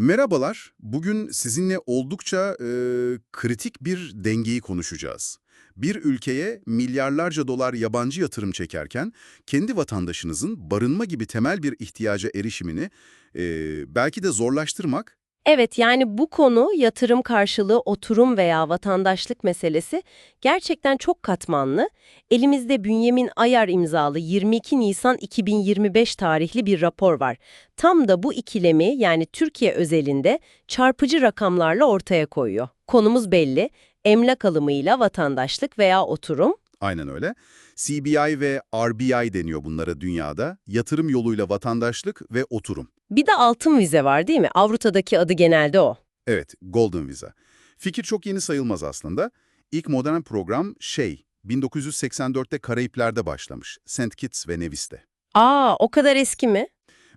Merhabalar. Bugün sizinle oldukça e, kritik bir dengeyi konuşacağız. Bir ülkeye milyarlarca dolar yabancı yatırım çekerken kendi vatandaşınızın barınma gibi temel bir ihtiyaca erişimini e, belki de zorlaştırmak Evet yani bu konu yatırım karşılığı oturum veya vatandaşlık meselesi gerçekten çok katmanlı. Elimizde Bünyamin Ayar imzalı 22 Nisan 2025 tarihli bir rapor var. Tam da bu ikilemi yani Türkiye özelinde çarpıcı rakamlarla ortaya koyuyor. Konumuz belli. Emlak alımıyla vatandaşlık veya oturum. Aynen öyle. CBI ve RBI deniyor bunlara dünyada. Yatırım yoluyla vatandaşlık ve oturum. Bir de altın vize var değil mi? Avrupa'daki adı genelde o. Evet, Golden Visa. Fikir çok yeni sayılmaz aslında. İlk modern program şey, 1984'te Karayipler'de başlamış. St. Kitts ve Nevis'te. Aa o kadar eski mi?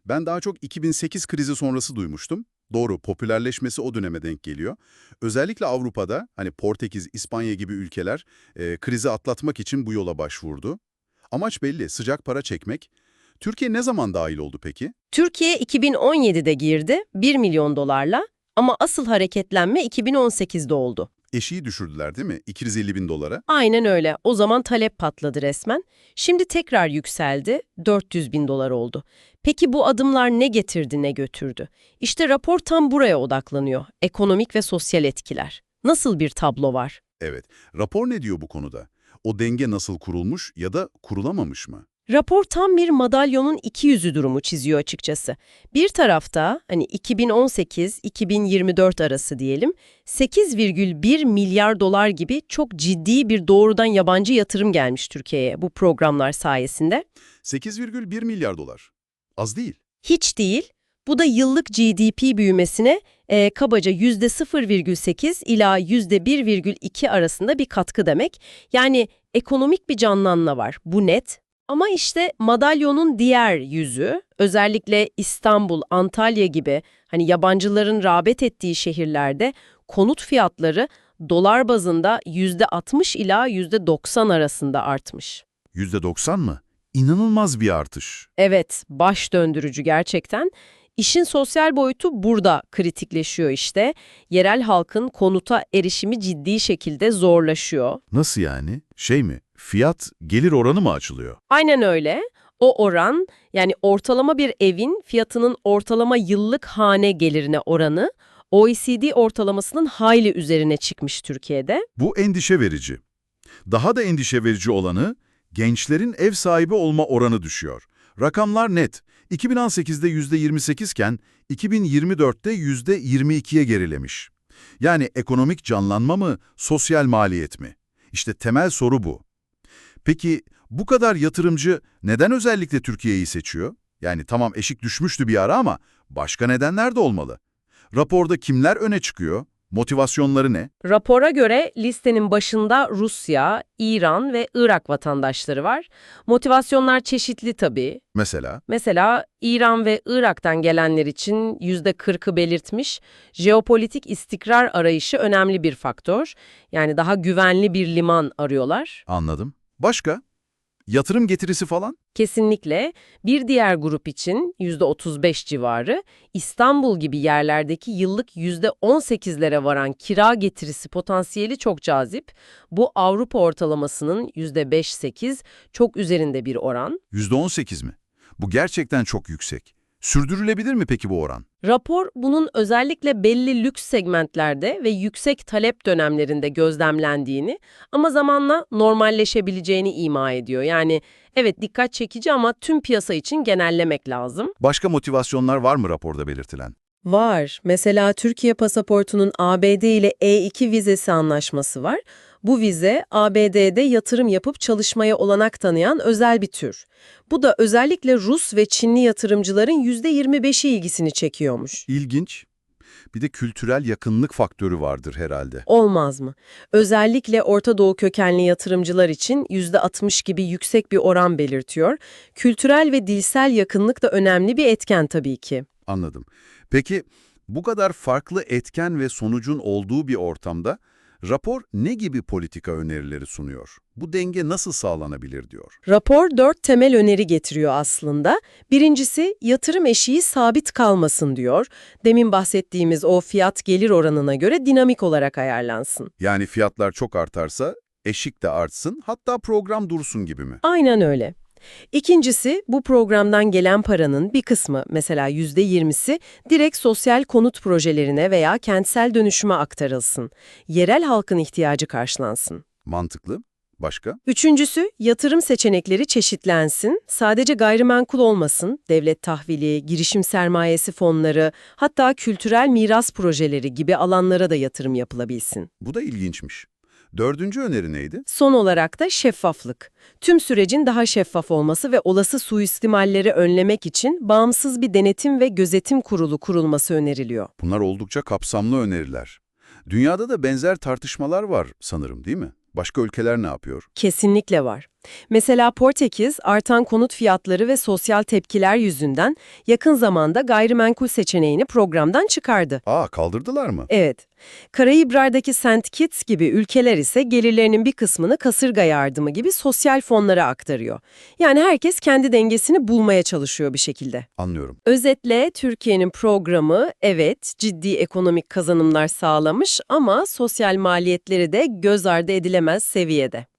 Ben daha çok 2008 krizi sonrası duymuştum. Doğru, popülerleşmesi o döneme denk geliyor. Özellikle Avrupa'da, hani Portekiz, İspanya gibi ülkeler e, krizi atlatmak için bu yola başvurdu. Amaç belli, sıcak para çekmek. Türkiye ne zaman dahil oldu peki? Türkiye 2017'de girdi 1 milyon dolarla ama asıl hareketlenme 2018'de oldu. Eşiği düşürdüler değil mi? 250 bin dolara. Aynen öyle. O zaman talep patladı resmen. Şimdi tekrar yükseldi, 400 bin dolar oldu. Peki bu adımlar ne getirdi ne götürdü? İşte rapor tam buraya odaklanıyor. Ekonomik ve sosyal etkiler. Nasıl bir tablo var? Evet. Rapor ne diyor bu konuda? O denge nasıl kurulmuş ya da kurulamamış mı? Rapor tam bir madalyonun iki yüzü durumu çiziyor açıkçası. Bir tarafta hani 2018-2024 arası diyelim 8,1 milyar dolar gibi çok ciddi bir doğrudan yabancı yatırım gelmiş Türkiye'ye bu programlar sayesinde. 8,1 milyar dolar. Az değil. Hiç değil. Bu da yıllık GDP büyümesine e, kabaca %0,8 ila %1,2 arasında bir katkı demek. Yani ekonomik bir canlanma var. Bu net. Ama işte madalyonun diğer yüzü, özellikle İstanbul, Antalya gibi hani yabancıların rağbet ettiği şehirlerde konut fiyatları dolar bazında %60 ila %90 arasında artmış. %90 mı? İnanılmaz bir artış. Evet, baş döndürücü gerçekten. İşin sosyal boyutu burada kritikleşiyor işte. Yerel halkın konuta erişimi ciddi şekilde zorlaşıyor. Nasıl yani? Şey mi? Fiyat gelir oranı mı açılıyor? Aynen öyle. O oran yani ortalama bir evin fiyatının ortalama yıllık hane gelirine oranı OECD ortalamasının hayli üzerine çıkmış Türkiye'de. Bu endişe verici. Daha da endişe verici olanı gençlerin ev sahibi olma oranı düşüyor. Rakamlar net. 2018'de %28 iken 2024'te %22'ye gerilemiş. Yani ekonomik canlanma mı, sosyal maliyet mi? İşte temel soru bu. Peki bu kadar yatırımcı neden özellikle Türkiye'yi seçiyor? Yani tamam eşik düşmüştü bir ara ama başka nedenler de olmalı. Raporda kimler öne çıkıyor? Motivasyonları ne? Rapora göre listenin başında Rusya, İran ve Irak vatandaşları var. Motivasyonlar çeşitli tabii. Mesela Mesela İran ve Irak'tan gelenler için %40'ı belirtmiş, jeopolitik istikrar arayışı önemli bir faktör. Yani daha güvenli bir liman arıyorlar. anladım. Başka? Yatırım getirisi falan? Kesinlikle bir diğer grup için %35 civarı, İstanbul gibi yerlerdeki yıllık %18'lere varan kira getirisi potansiyeli çok cazip. Bu Avrupa ortalamasının %5-8 çok üzerinde bir oran. %18 mi? Bu gerçekten çok yüksek. Sürdürülebilir mi peki bu oran? Rapor bunun özellikle belli lüks segmentlerde ve yüksek talep dönemlerinde gözlemlendiğini ama zamanla normalleşebileceğini ima ediyor. Yani evet dikkat çekici ama tüm piyasa için genellemek lazım. Başka motivasyonlar var mı raporda belirtilen? Var. Mesela Türkiye pasaportunun ABD ile E2 vizesi anlaşması var. Bu vize ABD'de yatırım yapıp çalışmaya olanak tanıyan özel bir tür. Bu da özellikle Rus ve Çinli yatırımcıların %25'i ilgisini çekiyormuş. İlginç. Bir de kültürel yakınlık faktörü vardır herhalde. Olmaz mı? Özellikle Orta Doğu kökenli yatırımcılar için %60 gibi yüksek bir oran belirtiyor. Kültürel ve dilsel yakınlık da önemli bir etken tabii ki. Anladım. Peki bu kadar farklı etken ve sonucun olduğu bir ortamda Rapor ne gibi politika önerileri sunuyor? Bu denge nasıl sağlanabilir diyor. Rapor dört temel öneri getiriyor aslında. Birincisi yatırım eşiği sabit kalmasın diyor. Demin bahsettiğimiz o fiyat gelir oranına göre dinamik olarak ayarlansın. Yani fiyatlar çok artarsa eşik de artsın, hatta program dursun gibi mi? Aynen öyle. İkincisi, bu programdan gelen paranın bir kısmı, mesela %20'si, direkt sosyal konut projelerine veya kentsel dönüşüme aktarılsın. Yerel halkın ihtiyacı karşılansın. Mantıklı. Başka? Üçüncüsü, yatırım seçenekleri çeşitlensin, sadece gayrimenkul olmasın, devlet tahvili, girişim sermayesi fonları, hatta kültürel miras projeleri gibi alanlara da yatırım yapılabilsin. Bu da ilginçmiş. Dördüncü öneri neydi? Son olarak da şeffaflık. Tüm sürecin daha şeffaf olması ve olası suistimalleri önlemek için bağımsız bir denetim ve gözetim kurulu kurulması öneriliyor. Bunlar oldukça kapsamlı öneriler. Dünyada da benzer tartışmalar var sanırım değil mi? Başka ülkeler ne yapıyor? Kesinlikle var. Mesela Portekiz, artan konut fiyatları ve sosyal tepkiler yüzünden yakın zamanda gayrimenkul seçeneğini programdan çıkardı. Aa kaldırdılar mı? Evet. Karayipler'deki St. Kitts gibi ülkeler ise gelirlerinin bir kısmını kasırga yardımı gibi sosyal fonlara aktarıyor. Yani herkes kendi dengesini bulmaya çalışıyor bir şekilde. Anlıyorum. Özetle Türkiye'nin programı evet ciddi ekonomik kazanımlar sağlamış ama sosyal maliyetleri de göz ardı edilemez seviyede.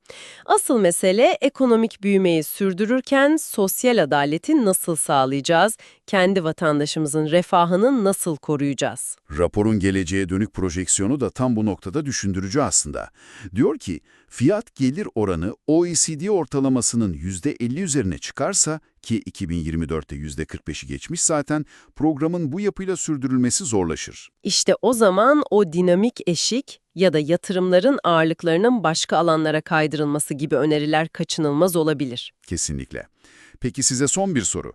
Asıl mesele ekonomik büyümeyi sürdürürken sosyal adaleti nasıl sağlayacağız, kendi vatandaşımızın refahını nasıl koruyacağız? Raporun geleceğe dönük projeksiyonu da tam bu noktada düşündürücü aslında. Diyor ki, fiyat gelir oranı OECD ortalamasının %50 üzerine çıkarsa ki 2024'te %45'i geçmiş zaten, programın bu yapıyla sürdürülmesi zorlaşır. İşte o zaman o dinamik eşik ya da yatırımların ağırlıklarının başka alanlara kaydırılması gibi öneriler kaçınılmaz olabilir. Kesinlikle. Peki size son bir soru.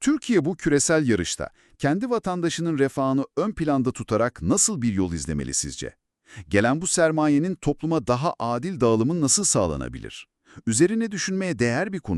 Türkiye bu küresel yarışta kendi vatandaşının refahını ön planda tutarak nasıl bir yol izlemeli sizce? Gelen bu sermayenin topluma daha adil dağılımı nasıl sağlanabilir? Üzerine düşünmeye değer bir konu